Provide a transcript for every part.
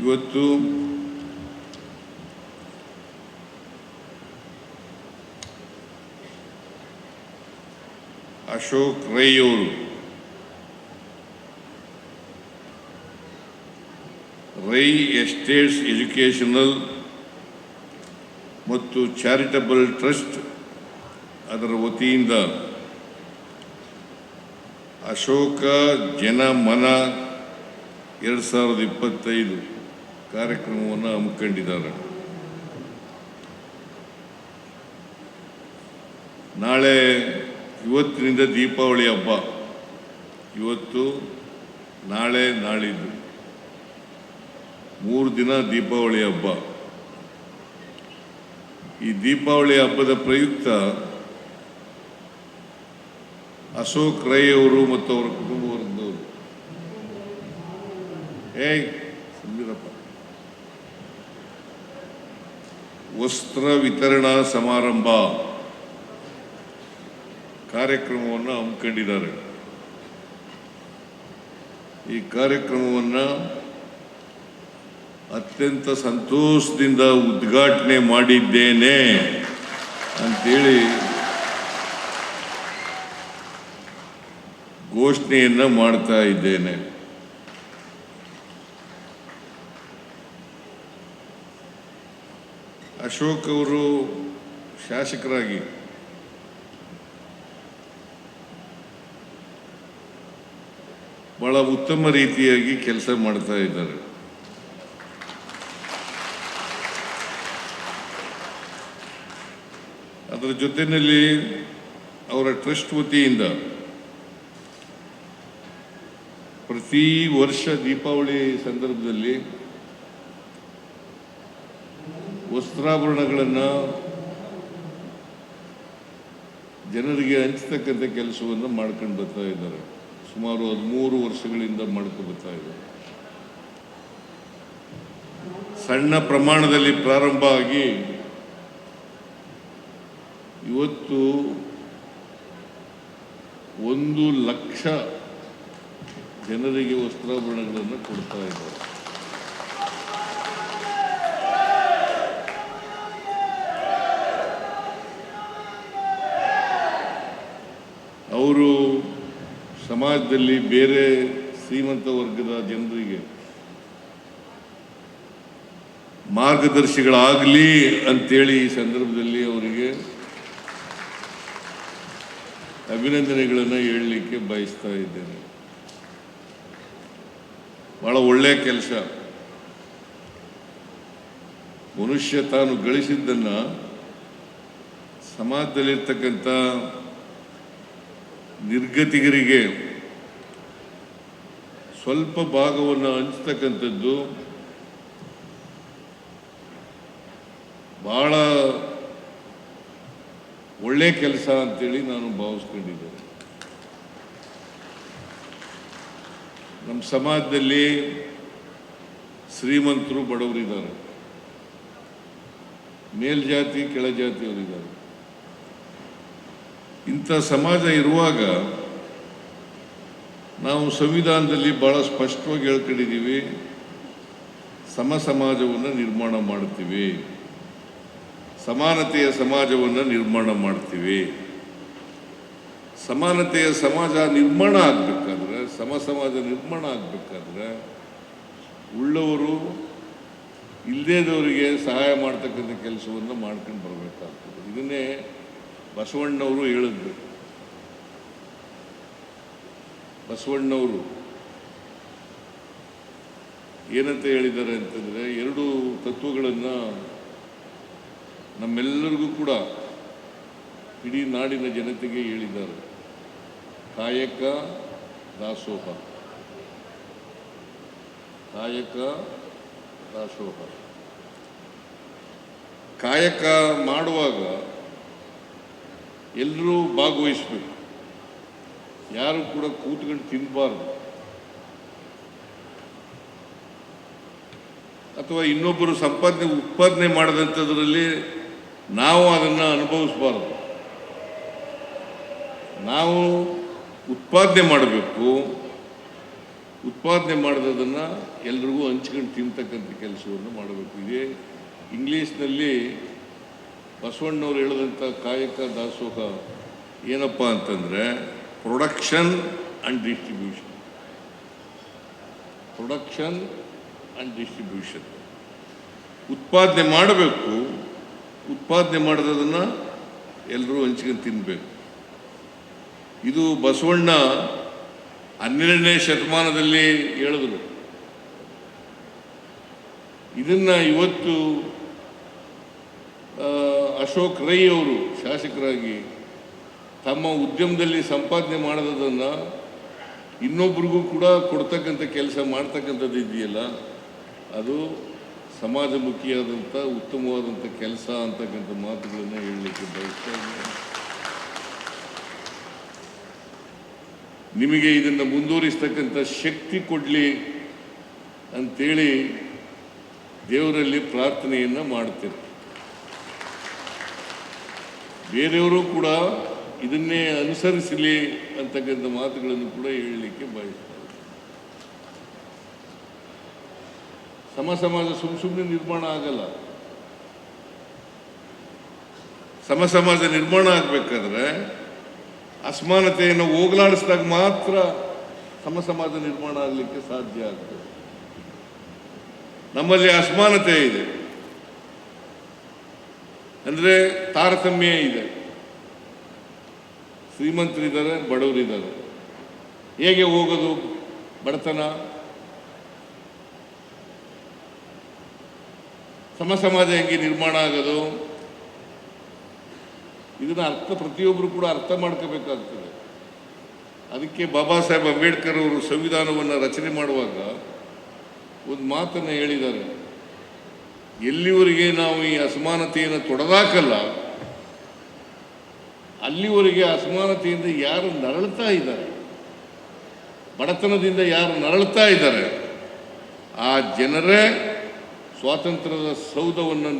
ಇವತ್ತು ಅಶೋಕ್ ರೈ ಅವರು Rai estates educational ಮತ್ತು ಚಾರಿಟಬಲ್ ಟ್ರಸ್ಟ್ ಅದರ ವತಿಯಿಂದ ಅಶೋಕ ಜನಮನ ಎರಡು ಸಾವಿರದ ಇಪ್ಪತ್ತೈದು ಕಾರ್ಯಕ್ರಮವನ್ನು ಹಮ್ಮಿಕೊಂಡಿದ್ದಾರೆ. ನಾಳೆ ಇವತ್ತಿನಿಂದ ದೀಪಾವಳಿ ಹಬ್ಬ. ಇವತ್ತು, ನಾಳೆ, ನಾಳಿದ್ದು. ಮೂರು ದಿನ ದೀಪಾವಳಿ ಹಬ್ಬ. ಈ ದೀಪಾವಳಿ ಹಬ್ಬದ ಪ್ರಯುಕ್ತ ಅಶೋಕ್ ರೈ ಅವರು ಮತ್ತು ಅವರ ಕುಟುಂಬ ವರ್ಗದವರು ಏಯ್ ಸುಮ್ಮನಿರಪ್ಪ ವಸ್ತ್ರ ವಿತರಣಾ ಸಮಾರಂಭ. ಕಾರ್ಯಕ್ರಮವನ್ನು ಹಮ್ಮಿಕೊಂಡಿದ್ದಾರೆ. ಈ ಕಾರ್ಯಕ್ರಮವನ್ನು ಅತ್ಯಂತ ಸಂತೋಷದಿಂದ ಉದ್ಘಾಟನೆ ಮಾಡಿದ್ದೇನೆ ಅಂತೇಳಿ ಘೋಷಣೆಯನ್ನು ಮಾಡ್ತಾ ಇದ್ದೇನೆ. ಅಶೋಕ್ ಅವರು ಶಾಸಕರಾಗಿ ಬಹಳ ಉತ್ತಮ ರೀತಿಯಾಗಿ ಕೆಲಸ ಮಾಡ್ತಾ ಇದ್ದಾರೆ. ಅದರ ಜೊತೆಯಲ್ಲಿ ಅವರ ಟ್ರಸ್ಟ್ ವತಿಯಿಂದ ಪ್ರತಿ ವರ್ಷ ದೀಪಾವಳಿ ಸಂದರ್ಭದಲ್ಲಿ ವಸ್ತ್ರಾಭರಣಗಳನ್ನು ಜನರಿಗೆ ಹಂಚತಕ್ಕಂಥ ಕೆಲಸವನ್ನು ಮಾಡ್ಕೊಂಡು ಬರ್ತಾ ಇದ್ದಾರೆ. ಸುಮಾರು ಹದಿಮೂರು ವರ್ಷಗಳಿಂದ ಮಾಡ್ಕೊಂಡು ಬರ್ತಾ ಇದ್ದಾರೆ ಸಣ್ಣ ಪ್ರಮಾಣದಲ್ಲಿ ಪ್ರಾರಂಭ ಆಗಿ ಇವತ್ತು ಒಂದು ಲಕ್ಷ ಜನರಿಗೆ ವಸ್ತ್ರಾಭರಣಗಳನ್ನು ಕೊಡ್ತಾ ಇದ್ದಾರೆ. ಅವರು ಸಮಾಜದಲ್ಲಿ ಬೇರೆ ಶ್ರೀಮಂತ ವರ್ಗದ ಜನರಿಗೆ ಮಾರ್ಗದರ್ಶಿಗಳಾಗಲಿ ಅಂತೇಳಿ ಈ ಸಂದರ್ಭದಲ್ಲಿ ಅವರಿಗೆ ಅಭಿನಂದನೆಗಳನ್ನು ಹೇಳಲಿಕ್ಕೆ ಬಯಸ್ತಾ ಇದ್ದೇನೆ. ಬಹಳ ಒಳ್ಳೆಯ ಕೆಲಸ. ಮನುಷ್ಯ ತಾನು ಗಳಿಸಿದ್ದನ್ನು ಸಮಾಜದಲ್ಲಿರ್ತಕ್ಕಂಥ ನಿರ್ಗತಿಗರಿಗೆ ಸ್ವಲ್ಪ ಭಾಗವನ್ನು ಹಂಚ್ತಕ್ಕಂಥದ್ದು ಬಹಳ ಒಳ್ಳೆ ಕೆಲಸ ಅಂತೇಳಿ ನಾನು ಭಾವಿಸ್ಕೊಂಡಿದ್ದೇನೆ. ನಮ್ಮ ಸಮಾಜದಲ್ಲಿ ಶ್ರೀಮಂತರು ಬಡವರಿದ್ದಾರೆ. ಮೇಲ್ಜಾತಿ, ಕೆಳಜಾತಿಯವರಿದ್ದಾರೆ. ಇಂಥ ಸಮಾಜ ಇರುವಾಗ ನಾವು ಸಂವಿಧಾನದಲ್ಲಿ ಬಹಳ ಸ್ಪಷ್ಟವಾಗಿ ಹೇಳ್ಕೊಂಡಿದ್ದೀವಿ, ಸಮ ಸಮಾಜವನ್ನು ನಿರ್ಮಾಣ ಮಾಡ್ತೀವಿ, ಸಮಾನತೆಯ ಸಮಾಜವನ್ನು ನಿರ್ಮಾಣ ಮಾಡ್ತೀವಿ. ಸಮಾನತೆಯ ಸಮಾಜ ನಿರ್ಮಾಣ ಆಗಬೇಕಾದ್ರೆ, ಸಮ ಸಮಾಜ ನಿರ್ಮಾಣ ಆಗಬೇಕಾದ್ರೆ ಉಳ್ಳವರು ಇಲ್ಲದೇದವರಿಗೆ ಸಹಾಯ ಮಾಡ್ತಕ್ಕಂಥ ಕೆಲಸವನ್ನು ಮಾಡ್ಕೊಂಡು ಬರಬೇಕಾಗ್ತದೆ. ಇದನ್ನೇ ಬಸವಣ್ಣವರು ಹೇಳಿದ್ರು. ಬಸವಣ್ಣವರು ಏನಂತ ಹೇಳಿದ್ದಾರೆ ಅಂತಂದರೆ ಎರಡು ತತ್ವಗಳನ್ನು ನಮ್ಮೆಲ್ಲರಿಗೂ ಕೂಡ ಇಡೀ ನಾಡಿನ ಜನತೆಗೆ ಹೇಳಿದ್ದಾರೆ. ಕಾಯಕ ದಾಸೋಹ. ಕಾಯಕ ದಾಸೋಹ. ಕಾಯಕ ಮಾಡುವಾಗ ಎಲ್ಲರೂ ಭಾಗವಹಿಸ್ಬೇಕು. ಯಾರು ಕೂಡ ಕೂತ್ಕೊಂಡು ತಿನ್ನಬಾರ್ದು ಅಥವಾ ಇನ್ನೊಬ್ಬರು ಸಂಪಾದನೆ, ಉತ್ಪಾದನೆ ಮಾಡಿದಂಥದ್ರಲ್ಲಿ ನಾವು ಅದನ್ನು ಅನುಭವಿಸಬಾರ್ದು. ನಾವು ಉತ್ಪಾದನೆ ಮಾಡಬೇಕು. ಉತ್ಪಾದನೆ ಮಾಡಿದದನ್ನು ಎಲ್ರಿಗೂ ಹಂಚ್ಕೊಂಡು ತಿಂತಕ್ಕಂಥ ಕೆಲಸವನ್ನು ಮಾಡಬೇಕು. ಇದೇ ಇಂಗ್ಲೀಷ್ನಲ್ಲಿ ಬಸವಣ್ಣವ್ರು ಹೇಳಿದಂಥ ಕಾಯಕ ದಾಸೋಹ ಏನಪ್ಪ ಅಂತಂದರೆ production and distribution production and distribution ಉತ್ಪಾದನೆ ಮಾಡಬೇಕು, ಉತ್ಪಾದನೆ ಮಾಡಿದ್ರದನ್ನು ಎಲ್ಲರೂ ಹಂಚ್ಕೊಂಡು ತಿನ್ನಬೇಕು ಇದು ಬಸವಣ್ಣ ಹನ್ನೆರಡನೇ ಶತಮಾನದಲ್ಲಿ ಹೇಳಿದ್ರು. ಇದನ್ನು ಇವತ್ತು ಅಶೋಕ್ ರೈ ಅವರು ಶಾಸಕರಾಗಿ ತಮ್ಮ ಉದ್ಯಮದಲ್ಲಿ ಸಂಪಾದನೆ ಮಾಡೋದನ್ನು ಇನ್ನೊಬ್ರಿಗೂ ಕೂಡ ಕೊಡ್ತಕ್ಕಂಥ ಕೆಲಸ ಮಾಡ್ತಕ್ಕಂಥದ್ದು ಇದೆಯಲ್ಲ? ಅದು ಸಮಾಜಮುಖಿಯಾದಂಥ, ಉತ್ತಮವಾದಂಥ ಕೆಲಸ ಅಂತಕ್ಕಂಥ ಮಾತುಗಳನ್ನು ಹೇಳಲಿಕ್ಕೆ ಬಯಸ್ತಾ ನಿಮಗೆ ಇದನ್ನು ಮುಂದುವರಿಸ್ತಕ್ಕಂಥ ಶಕ್ತಿ ಕೊಡಲಿ ಅಂಥೇಳಿ ದೇವರಲ್ಲಿ ಪ್ರಾರ್ಥನೆಯನ್ನು ಮಾಡ್ತೇನೆ. ಬೇರೆಯವರು ಕೂಡ ಇದನ್ನೇ ಅನುಸರಿಸಲಿ ಅಂತಕ್ಕಂಥ ಮಾತುಗಳನ್ನು ಕೂಡ ಹೇಳಲಿಕ್ಕೆ ಬಯಸ್ತಾರೆ. ಸಮ ಸಮಾಜ ಸುಮ್ ಸುಮ್ಮನೆ ನಿರ್ಮಾಣ ಆಗಲ್ಲ. ಸಮ ಸಮಾಜ ನಿರ್ಮಾಣ ಆಗಬೇಕಾದ್ರೆ ಅಸಮಾನತೆಯನ್ನು ಹೋಗಲಾಡಿಸಿದಾಗ ಮಾತ್ರ ಸಮ ಸಮಾಜ ನಿರ್ಮಾಣ ಆಗಲಿಕ್ಕೆ ಸಾಧ್ಯ ಆಗ್ತದೆ. ನಮ್ಮಲ್ಲಿ ಅಸಮಾನತೆ ಇದೆ. ಅಂದರೆ ತಾರತಮ್ಯ ಇದೆ. ಶ್ರೀಮಂತರಿದ್ದಾರೆ, ಬಡವರಿದ್ದಾರೆ. ಹೇಗೆ ಹೋಗೋದು? ಬಡತನ? ಸಮ ಸಮಾಜ ಹೆಂಗೆ ನಿರ್ಮಾಣ ಆಗೋದು? ಇದನ್ನು ಅರ್ಥ ಪ್ರತಿಯೊಬ್ಬರು ಕೂಡ ಅರ್ಥ ಮಾಡ್ಕೋಬೇಕಾಗ್ತದೆ. ಅದಕ್ಕೆ ಬಾಬಾ ಸಾಹೇಬ್ ಅಂಬೇಡ್ಕರ್ ಅವರು ಸಂವಿಧಾನವನ್ನು ರಚನೆ ಮಾಡುವಾಗ ಒಂದು ಮಾತನ್ನು ಹೇಳಿದ್ದಾರೆ. ಎಲ್ಲಿವರೆಗೆ ನಾವು ಈ ಅಸಮಾನತೆಯನ್ನು ತೊಡೆದಾಕಲ್ಲ, ಅಲ್ಲಿವರೆಗೆ ಅಸಮಾನತೆಯಿಂದ ಯಾರು ನರಳ್ತಾ ಇದ್ದಾರೆ, ಬಡತನದಿಂದ ಯಾರು ನರಳ್ತಾ ಇದ್ದಾರೆ, ಆ ಜನರೇ ಸ್ವಾತಂತ್ರ್ಯದ ಸೌಧವನ್ನು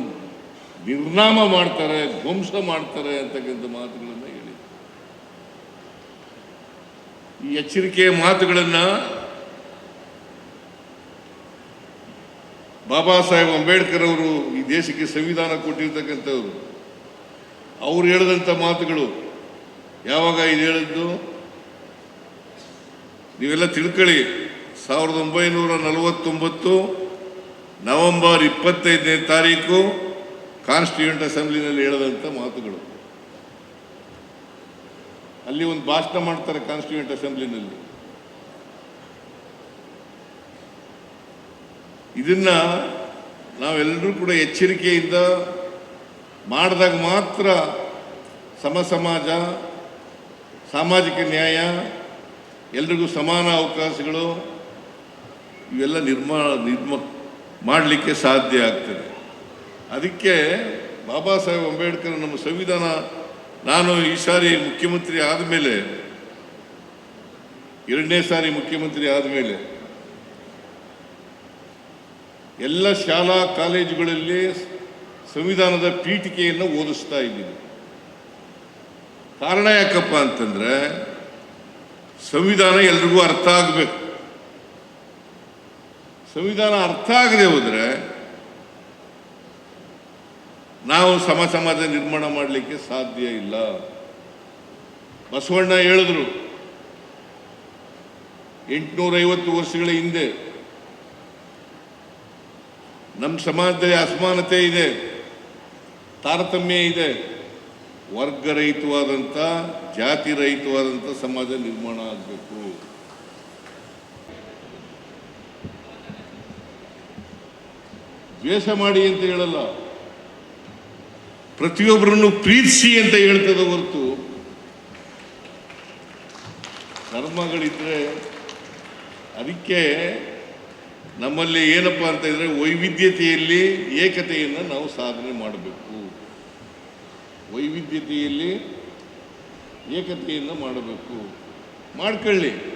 ನಿರ್ನಾಮ ಮಾಡ್ತಾರೆ, ಧ್ವಂಸ ಮಾಡ್ತಾರೆ ಅಂತಕ್ಕಂಥ ಮಾತುಗಳನ್ನು ಹೇಳಿ ಈ ಎಚ್ಚರಿಕೆಯ ಮಾತುಗಳನ್ನು ಬಾಬಾ ಸಾಹೇಬ್ ಅಂಬೇಡ್ಕರ್ ಅವರು ಈ ದೇಶಕ್ಕೆ ಸಂವಿಧಾನ ಕೊಟ್ಟಿರ್ತಕ್ಕಂಥವ್ರು. ಅವ್ರು ಹೇಳಿದಂಥ ಮಾತುಗಳು, ಯಾವಾಗ ಇದು ಹೇಳಿದ್ದು? ನೀವೆಲ್ಲ ತಿಳ್ಕೊಳ್ಳಿ, ಸಾವಿರದ ಒಂಬೈನೂರ ನಲವತ್ತೊಂಬತ್ತು ನವೆಂಬರ್ ಇಪ್ಪತ್ತೈದನೇ ತಾರೀಕು ಕಾನ್ಸ್ಟಿಟ್ಯೂಂಟ್ ಅಸೆಂಬ್ಲಿನಲ್ಲಿ ಹೇಳಿದಂಥ ಮಾತುಗಳು. ಅಲ್ಲಿ ಒಂದು ಭಾಷಣ ಮಾಡ್ತಾರೆ ಕಾನ್ಸ್ಟಿಟ್ಯೂಂಟ್ ಅಸೆಂಬ್ಲಿನಲ್ಲಿ. ಇದನ್ನ ನಾವೆಲ್ಲರೂ ಕೂಡ ಎಚ್ಚರಿಕೆಯಿಂದ ಮಾಡಿದಾಗ ಮಾತ್ರ ಸಮ ಸಮಾಜ, ಸಾಮಾಜಿಕ ನ್ಯಾಯ, ಎಲ್ರಿಗೂ ಸಮಾನ ಅವಕಾಶಗಳು ಇವೆಲ್ಲ ನಿರ್ಮಾ, ನಿರ್ಮ, ಮಾಡಲಿಕ್ಕೆ ಸಾಧ್ಯ ಆಗ್ತದೆ. ಅದಕ್ಕೆ ಬಾಬಾ ಸಾಹೇಬ್ ಅಂಬೇಡ್ಕರ್ ನಮ್ಮ ಸಂವಿಧಾನ, ನಾನು ಈ ಸಾರಿ ಮುಖ್ಯಮಂತ್ರಿ ಆದಮೇಲೆ, ಎರಡನೇ ಸಾರಿ ಮುಖ್ಯಮಂತ್ರಿ ಆದಮೇಲೆ ಎಲ್ಲ ಶಾಲಾ ಕಾಲೇಜುಗಳಲ್ಲಿ ಸಂವಿಧಾನದ ಪೀಠಿಕೆಯನ್ನು ಓದಿಸ್ತಾ ಇದ್ದೀನಿ. ಕಾರಣ ಯಾಕಪ್ಪ ಅಂತಂದ್ರೆ ಸಂವಿಧಾನ ಎಲ್ರಿಗೂ ಅರ್ಥ ಆಗಬೇಕು. ಸಂವಿಧಾನ ಅರ್ಥ ಆಗದೆ ಹೋದರೆ ನಾವು ಸಮ ಸಮಾಜ ನಿರ್ಮಾಣ ಮಾಡಲಿಕ್ಕೆ ಸಾಧ್ಯ ಇಲ್ಲ. ಬಸವಣ್ಣ ಹೇಳಿದ್ರು, ಎಂಟುನೂರೈವತ್ತು ವರ್ಷಗಳ ಹಿಂದೆ ನಮ್ಮ ಸಮಾಜದಲ್ಲಿ ಅಸಮಾನತೆ ಇದೆ, ತಾರತಮ್ಯ ಇದೆ. ವರ್ಗ ರಹಿತವಾದಂಥ ಜಾತಿ ರಹಿತವಾದಂಥ ಸಮಾಜ ನಿರ್ಮಾಣ ಆಗಬೇಕು. ದ್ವೇಷ ಮಾಡಿ ಅಂತ ಹೇಳಲ್ಲ. ಪ್ರತಿಯೊಬ್ಬರನ್ನು ಪ್ರೀತಿಸಿ ಅಂತ ಹೇಳ್ತದೆ ಹೊರತು. ಧರ್ಮಗಳಿದ್ರೆ ಅದಕ್ಕೆ ನಮ್ಮಲ್ಲಿ ಏನಪ್ಪ ಅಂತ ಇದ್ರೆ ವೈವಿಧ್ಯತೆಯಲ್ಲಿ ಏಕತೆಯನ್ನು ನಾವು ಸಾಧನೆ ಮಾಡಬೇಕು. ವೈವಿಧ್ಯತೆಯಲ್ಲಿ ಏಕತೆಯನ್ನು ಮಾಡಬೇಕು. ಮಾಡ್ಕೊಳ್ಳಿ.